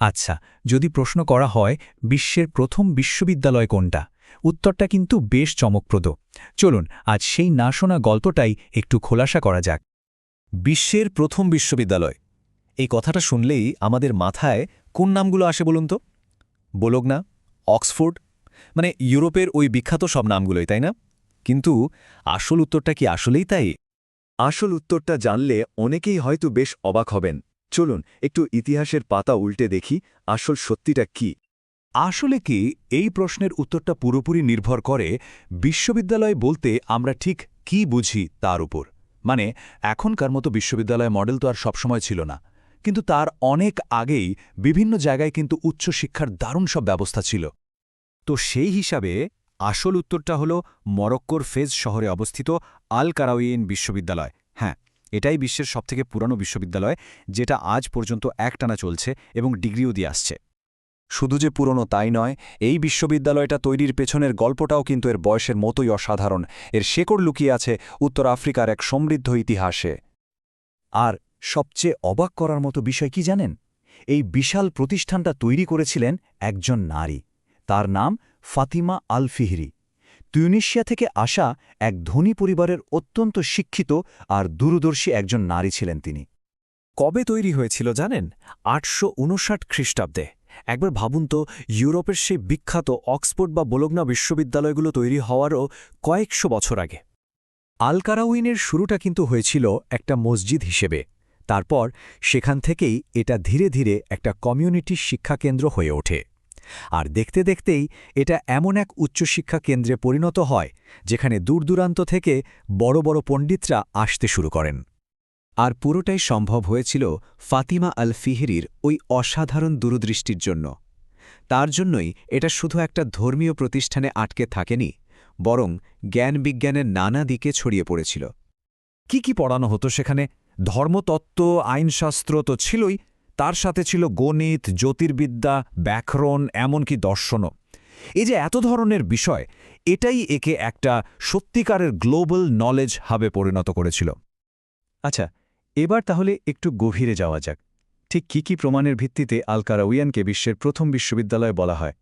আচ্ছা যদি প্রশ্ন করা হয়, বিশ্বের প্রথম বিশ্ববিদ্যালয় কোনটা? উত্তরটা কিন্তু বেশ চমকপ্রদ। চলুন, আজ সেই না শোনা গল্পটাই একটু খোলাসা করা যাক। বিশ্বের প্রথম বিশ্ববিদ্যালয়। এই কথাটা শুনলেই আমাদের মাথায় কোন নামগুলো আসে বলুন তো? বোলগনা অক্সফোর্ড মানে ইউরোপের ওই বিখ্যাত সব নামগুলোই, তাই না? কিন্তু আসল উত্তরটা কি আসলেই তাই? আসল উত্তরটা জানলে অনেকেই হয়তো বেশ অবাক হবেন। চলুন, একটু ইতিহাসের পাতা উল্টে দেখি, আসল সত্যিটা কি? আসলে কি, এই প্রশ্নের উত্তরটা পুরোপুরি নির্ভর করে বিশ্ববিদ্যালয় বলতে আমরা ঠিক কি বুঝি তার উপর। মানে এখনকার মতো বিশ্ববিদ্যালয় মডেল তো আর সবসময় ছিল না। কিন্তু তার অনেক আগেই বিভিন্ন জায়গায় কিন্তু উচ্চশিক্ষার দারুণ সব ব্যবস্থা ছিল। তো সেই হিসাবে আসল উত্তরটা হল মরক্কোর ফেজ শহরে অবস্থিত আল কারাউইন বিশ্ববিদ্যালয়। হ্যাঁ এটাই বিশ্বের সবথেকে পুরানো বিশ্ববিদ্যালয়, যেটা আজ পর্যন্ত একটানা চলছে এবং ডিগ্রিও দিয়ে আসছে। শুধু যে পুরনো তাই নয়, এই বিশ্ববিদ্যালয়টা তৈরির পেছনের গল্পটাও কিন্তু এর বয়সের মতোই অসাধারণ। এর শেকড় লুকিয়ে আছে উত্তর আফ্রিকার এক সমৃদ্ধ ইতিহাসে। আর সবচেয়ে অবাক করার মতো বিষয় কি জানেন? এই বিশাল প্রতিষ্ঠানটা তৈরি করেছিলেন একজন নারী। তার নাম ফাতিমা আল ফিহরি তিউনিশিয়া থেকে আসা এক ধনী পরিবারের অত্যন্ত শিক্ষিত আর দূরদর্শী একজন নারী ছিলেন তিনি। কবে তৈরি হয়েছিল জানেন? আটশো উনষাট খ্রিস্টাব্দে। একবার ভাবুন তো, ইউরোপের সেই বিখ্যাত অক্সফোর্ড বা বোলগনা বিশ্ববিদ্যালয়গুলো তৈরি হওয়ারও কয়েকশো বছর আগে। আলকারাউইনের শুরুটা কিন্তু হয়েছিল একটা মসজিদ হিসেবে। তারপর সেখান থেকেই এটা ধীরে ধীরে একটা কমিউনিটি শিক্ষাকেন্দ্র হয়ে ওঠে। আর দেখতে দেখতেই এটা এমন এক উচ্চশিক্ষা কেন্দ্রে পরিণত হয়, যেখানে দূরদূরান্ত থেকে বড় বড় পণ্ডিতরা আসতে শুরু করেন। আর পুরোটাই সম্ভব হয়েছিল ফাতিমা আল ফিহরির ওই অসাধারণ দূরদৃষ্টির জন্য। তার জন্যই এটা শুধু একটা ধর্মীয় প্রতিষ্ঠানে আটকে থাকেনি, বরং জ্ঞান বিজ্ঞানের নানা দিকে ছড়িয়ে পড়েছিল। কি কি পড়ানো হতো সেখানে? ধর্মতত্ত্ব, আইনশাস্ত্র তো ছিলই তার সাথে ছিল গণিত, জ্যোতির্বিদ্যা, ব্যাকরণ, এমনকি দর্শনও। এই যে এত ধরনের বিষয়, এটাই একে একটা সত্যিকারের গ্লোবাল নলেজ হাবে পরিণত করেছিল। আচ্ছা এবার তাহলে একটু গভীরে যাওয়া যাক। ঠিক কি কি প্রমাণের ভিত্তিতে আলকারাউইয়ানকে বিশ্বের প্রথম বিশ্ববিদ্যালয় বলা হয়?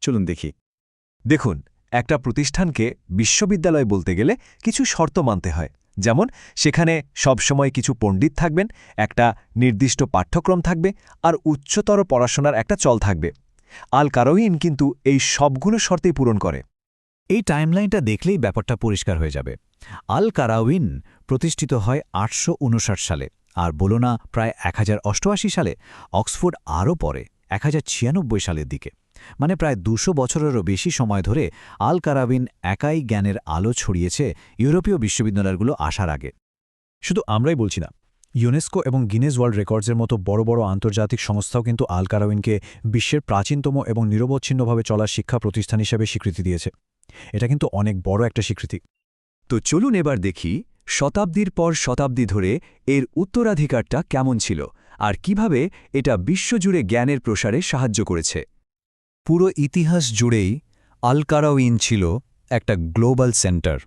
চলুন দেখি। দেখুন, একটা প্রতিষ্ঠানকে বিশ্ববিদ্যালয় বলতে গেলে কিছু শর্ত মানতে হয়। যেমন, সেখানে সবসময় কিছু পণ্ডিত থাকবেন, একটা নির্দিষ্ট পাঠ্যক্রম থাকবে, আর উচ্চতর পড়াশোনার একটা চল থাকবে। আল কারোইন কিন্তু এই সবগুলো শর্তেই পূরণ করে। এই টাইমলাইনটা দেখলেই ব্যাপারটা পরিষ্কার হয়ে যাবে। আল কারাউইন প্রতিষ্ঠিত হয় আটশো উনষাট সালে, আর বোলোনা প্রায় এক হাজার অষ্টআশি সালে অক্সফোর্ড আরও পরে এক হাজার ছিয়ানব্বই সালের দিকে। মানে প্রায় দুশো বছরেরও বেশি সময় ধরে আল কারাবিন একাই জ্ঞানের আলো ছড়িয়েছে ইউরোপীয় বিশ্ববিদ্যালয়গুলো আসার আগে। শুধু আমরাই বলছি না, ইউনেস্কো এবং গিনেজ ওয়ার্ল্ড রেকর্ডসের মতো বড় বড় আন্তর্জাতিক সংস্থাও কিন্তু আল কারাউইনকে বিশ্বের প্রাচীনতম এবং নিরবচ্ছিন্নভাবে চলা শিক্ষা প্রতিষ্ঠান হিসেবে স্বীকৃতি দিয়েছে। এটা কিন্তু অনেক বড় একটা স্বীকৃতি। তো চলুন এবার দেখি শতাব্দীর পর শতাব্দী ধরে এর উত্তরাধিকারটা কেমন ছিল আর কীভাবে এটা বিশ্বজুড়ে জ্ঞানের প্রসারে সাহায্য করেছে। পুরো ইতিহাস জুড়েই আলকারাউইন ছিল একটা গ্লোবাল সেন্টার।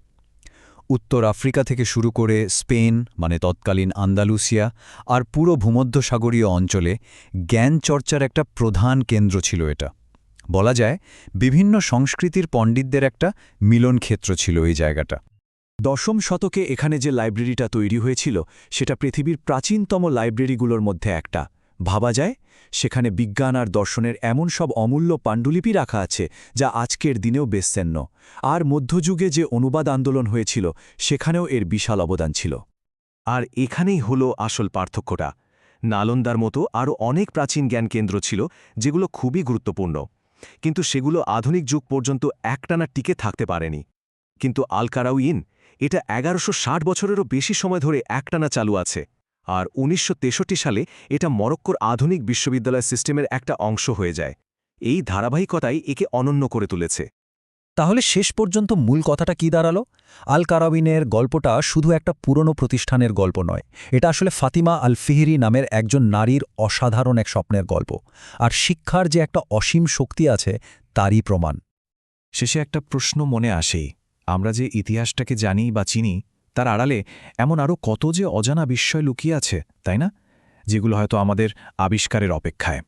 উত্তর আফ্রিকা থেকে শুরু করে স্পেন মানে তৎকালীন আন্দালুসিয়া, আর পুরো ভূমধ্যসাগরীয় অঞ্চলে জ্ঞান চর্চার একটা প্রধান কেন্দ্র ছিল এটা। বলা যায়, বিভিন্ন সংস্কৃতির পণ্ডিতদের একটা মিলন ক্ষেত্র ছিল এই জায়গাটা। দশম শতকে এখানে যে লাইব্রেরিটা তৈরি হয়েছিল, সেটা পৃথিবীর প্রাচীনতম লাইব্রেরিগুলোর মধ্যে একটা। ভাবা যায়, সেখানে বিজ্ঞান আর দর্শনের এমন সব অমূল্য পাণ্ডুলিপি রাখা আছে যা আজকের দিনেও বেসেন্য আর মধ্যযুগে যে অনুবাদ আন্দোলন হয়েছিল, সেখানেও এর বিশাল অবদান ছিল। আর এখানেই হল আসল পার্থক্যটা। নালন্দার মতো আরও অনেক প্রাচীন জ্ঞান কেন্দ্র ছিল, যেগুলো খুবই গুরুত্বপূর্ণ। কিন্তু সেগুলো আধুনিক যুগ পর্যন্ত একটানা টিকে থাকতে পারেনি। কিন্তু আলকারাউইন, এটা এগারোশো বছরেরও বেশি সময় ধরে একটানা চালু আছে। আর উনিশশো তেষট্টি সালে এটা মরক্কোর আধুনিক বিশ্ববিদ্যালয় সিস্টেমের একটা অংশ হয়ে যায়। এই ধারাবাহিকতাই একে অনন্য করে তুলেছে। তাহলে শেষ পর্যন্ত মূল কথাটা কি দাঁড়াল? আল কারাবিনের গল্পটা শুধু একটা পুরনো প্রতিষ্ঠানের গল্প নয়, এটা আসলে ফাতিমা আল ফিহিরি নামের একজন নারীর অসাধারণ এক স্বপ্নের গল্প, আর শিক্ষার যে একটা অসীম শক্তি আছে, তারই প্রমাণ। শেষে একটা প্রশ্ন মনে আসেই, আমরা যে ইতিহাসটাকে জানি বা চিনি তার আড়ালে এমন আরও কত যে অজানা বিস্ময় লুকিয়ে আছে, তাই না? যেগুলো হয়তো আমাদের আবিষ্কারের অপেক্ষায়।